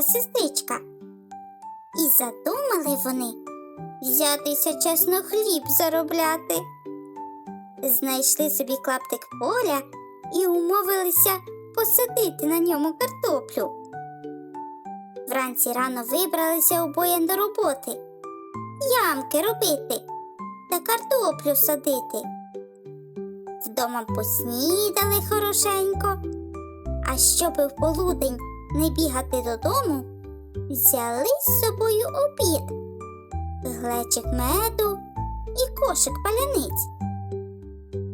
Й сестричка. І задумали вони взятися чесно хліб заробляти. Знайшли собі клаптик поля і умовилися посадити на ньому картоплю. Вранці рано вибралися обоє до роботи, ямки робити та картоплю садити. Вдома поснідали хорошенько, а щоби в полудень не бігати додому, взяли з собою обід, глечик меду і кошик паляниць.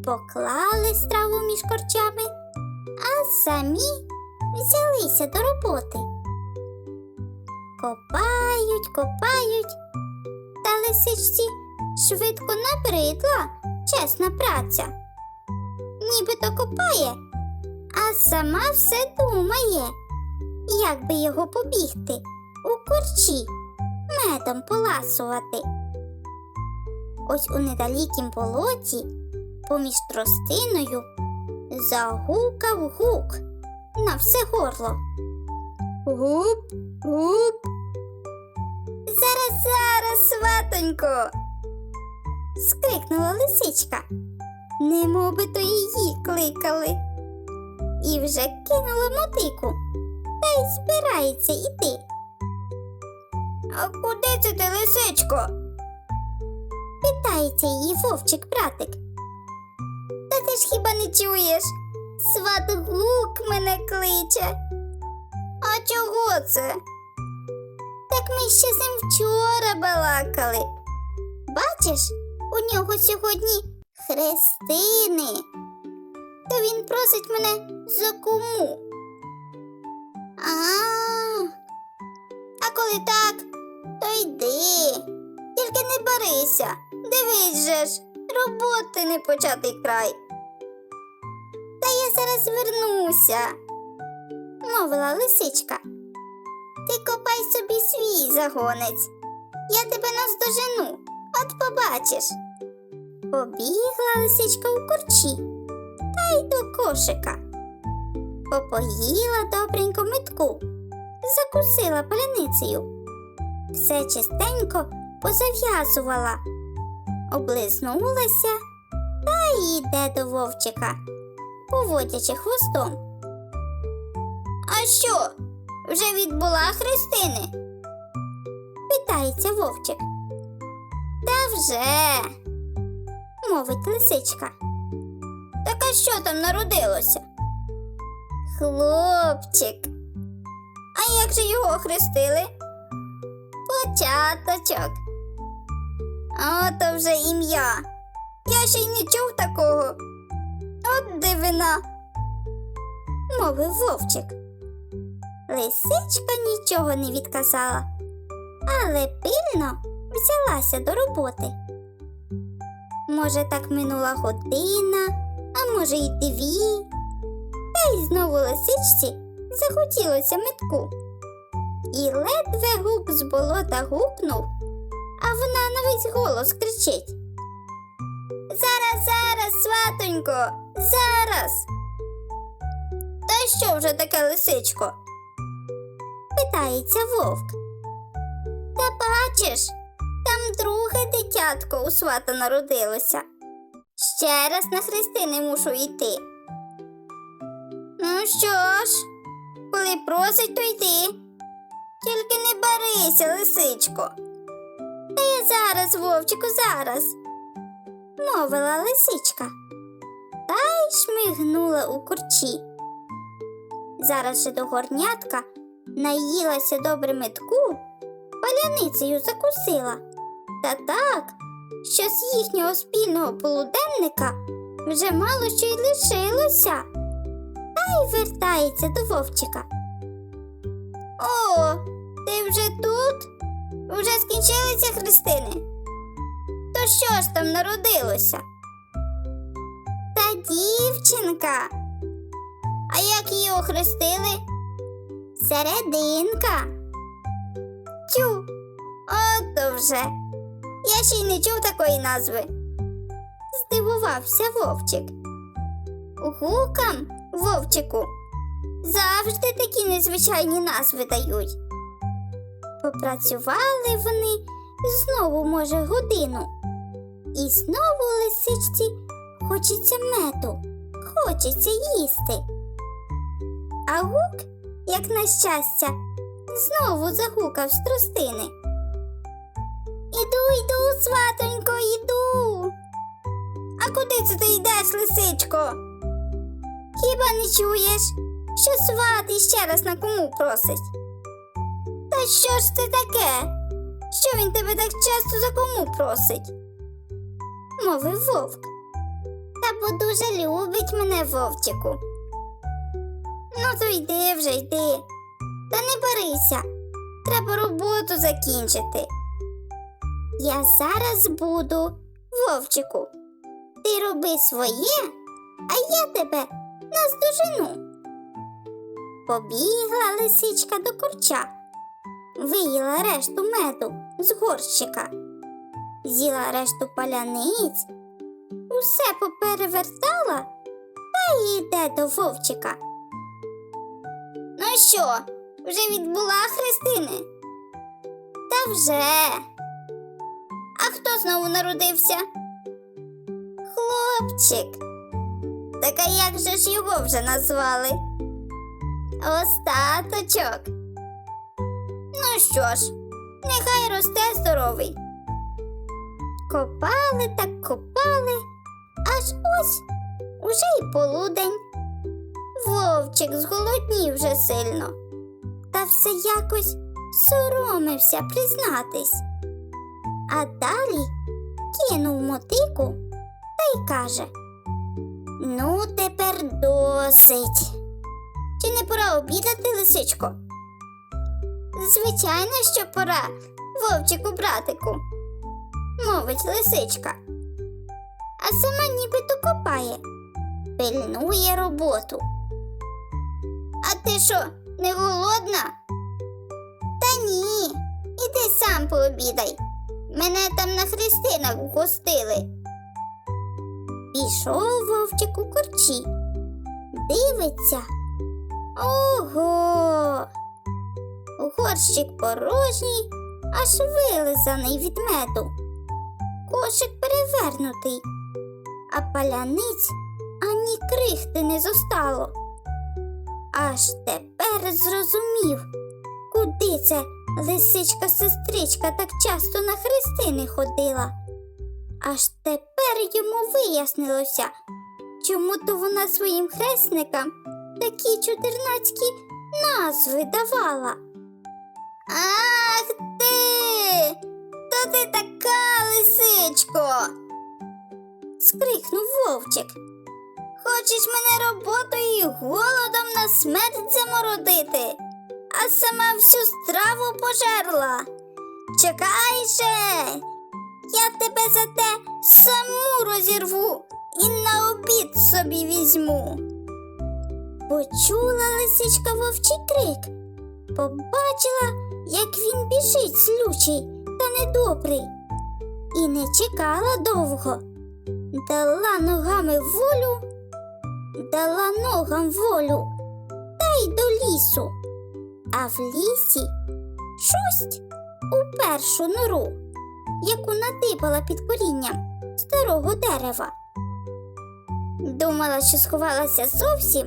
Поклали страву між корчами, а самі взялися до роботи. Копають, копають, та лисичці швидко набридла чесна праця нібито копає, а сама все думає, як би його побігти у корчі, медом поласувати. Ось у недалікім болоті, поміж тростиною, загукав гук на все горло. Гуп, гуп. Зараз, зараз, сватонько. скрикнула лисичка немов би то її кликали. І вже кинула мотику та й збирається йти. А куди це ти, лисичко? питається її вовчик братик. Та ти ж хіба не чуєш? Сват гук мене кличе. А чого це? Так ми ще з ним вчора балакали. Бачиш, у нього сьогодні Христини. То він просить мене за кому. А, а коли так, то йди. Тільки не барися. Дивись же ж, роботи не початий край. Та я зараз вернуся, мовила лисичка. Ти копай собі свій загонець. Я тебе наздожену, от побачиш. Побігла лисичка у корчі та й до кошика. Попоїла добренько метку, закусила паляницею. Все чистенько позав'язувала, облизнулася та й йде до вовчика, поводячи хвостом. А що? Вже відбула Христини? питається вовчик. Та вже мовить лисичка. Так а що там народилося? Хлопчик. А як же його хрестили? Початочок. Ото вже ім'я. Я ще й не чув такого. От дивина, мовив вовчик. Лисичка нічого не відказала, але пильно взялася до роботи. Може, так минула година, а може, й дві. Та й знову лисичці захотілося метку. І ледве гук з болота гукнув, а вона на весь голос кричить. Зараз, зараз, сватонько, зараз. Та що вже таке лисичко? питається вовк. Та бачиш, там друге дитятко у свата народилося. Ще раз на хрестини мушу йти. Що ж, коли просить, то йди. Тільки не барися, лисичко. Та я зараз, вовчику, зараз, мовила лисичка та й шмигнула у курчі. Зараз же до горнятка наїлася добре метку, паляницею закусила. Та так, що з їхнього спільного полуденника вже мало що й лишилося. Й вертається до вовчика. О, ти вже тут? Вже скінчилися хрестини? То що ж там народилося? Та дівчинка. А як її охрестили? Серединка. Тю, ото вже. Я ще й не чув такої назви. Здивувався вовчик. Гукам, вовчику, завжди такі незвичайні назви дають. Попрацювали вони знову, може, годину. І знову лисичці хочеться меду, хочеться їсти. А гук, як на щастя, знову загукав з тростини. Іду, йду, сватонько, іду. А куди це ти йдеш, лисичко? Хіба не чуєш, що сват іще раз на кому просить? Та що ж це таке? Що він тебе так часто за кому просить? мовив вовк. Та бо дуже любить мене вовчику. Ну, то йди вже йди. Та не берися. Треба роботу закінчити. Я зараз буду, вовчику. Ти роби своє, а я тебе наздожену. Побігла лисичка до курча, виїла решту меду з горщика, з'їла решту паляниць, усе поперевертала та йде до вовчика. Ну що, вже відбула хрестини? Та вже. А хто знову народився? Хлопчик. Так а як же ж його вже назвали? Остаточок. Ну що ж, нехай росте здоровий. Копали так копали, аж ось уже й полудень. Вовчик зголоднів вже сильно, та все якось соромився признатись. А далі кинув мотику та й каже: Ну, тепер досить. Чи не пора обідати, лисичко? Звичайно, що пора, вовчику братику, мовить лисичка. А сама нібито копає, пильнує роботу. А ти що, не голодна? Та ні, іди сам пообідай. Мене там на хрестинах гостили. Пішов вовчик у корчі. Дивиться. Ого. Горщик порожній, аж вилизаний від меду. Кошик перевернутий, а паляниць ані крихти не зостало. Аж тепер зрозумів, куди це лисичка-сестричка так часто на хрестини ходила. Аж тепер йому вияснилося, чому то вона своїм хресникам такі чудернацькі назви давала. Ах ти! То ти така лисичко. скрикнув вовчик. Хочеш мене роботою і голодом на смерть замородити, а сама всю страву пожерла. Чекай же, я тебе за те саму розірву і на обід собі візьму. Почула лисичка вовчий крик, побачила, як він біжить злючий та недобрий, і не чекала довго, дала ногами волю, дала ногам волю та й до лісу. А в лісі шусть у першу нору, яку надибала під корінням старого дерева. Думала, що сховалася зовсім,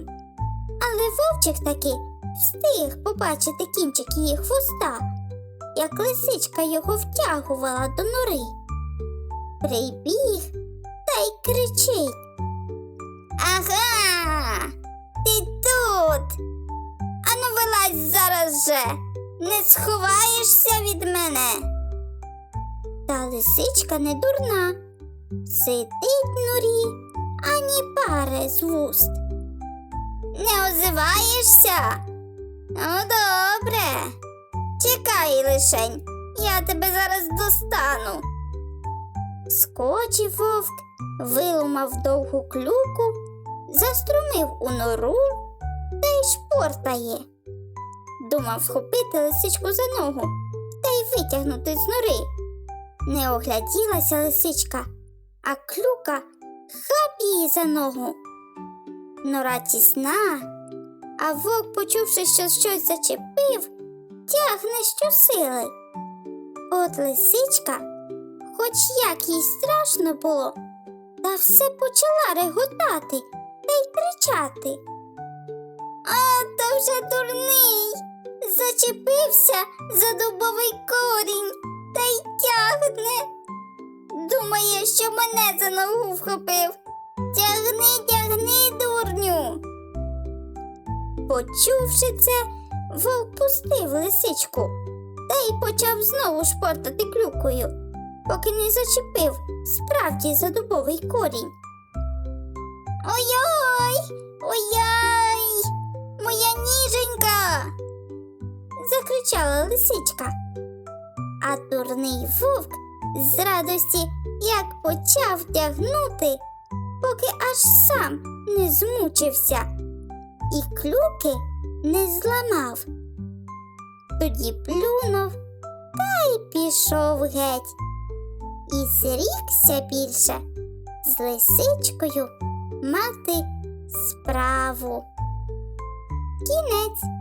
але вовчик таки встиг побачити кінчик її хвоста, як лисичка його втягувала до нори. Прибіг та й кричить. Ага, ти тут. Ану вилазь зараз же, не сховаєшся від мене. Та лисичка не дурна, сидить норі, ані пари з вуст. Не озиваєшся? Ну, добре. Чекай лишень, я тебе зараз достану. Скочив вовк, виломав довгу клюку, заструмив у нору та й шпортає. Думав схопити лисичку за ногу та й витягнути з нори. Не огляділася лисичка, а клюка хап її за ногу. Нора тісна, а вовк, почувши, що щось зачепив, тягне щосили. От лисичка, хоч як їй страшно було, та все почала реготати та й кричати. А то вже дурний, зачепився за дубовий корінь та й тягне. Думає, що мене за ногу вхопив. Тягни, тягни, дурню. Почувши це, вовк пустив лисичку та й почав знову шпортати клюкою, поки не зачепив справді за дубовий корінь. Ой-ой! Ой-ой! Моя ніженька! закричала лисичка. А дурний вовк з радості як почав тягнути, поки аж сам не змучився і клюки не зламав. Тоді плюнув та й пішов геть. І зрікся більше з лисичкою мати справу. Кінець.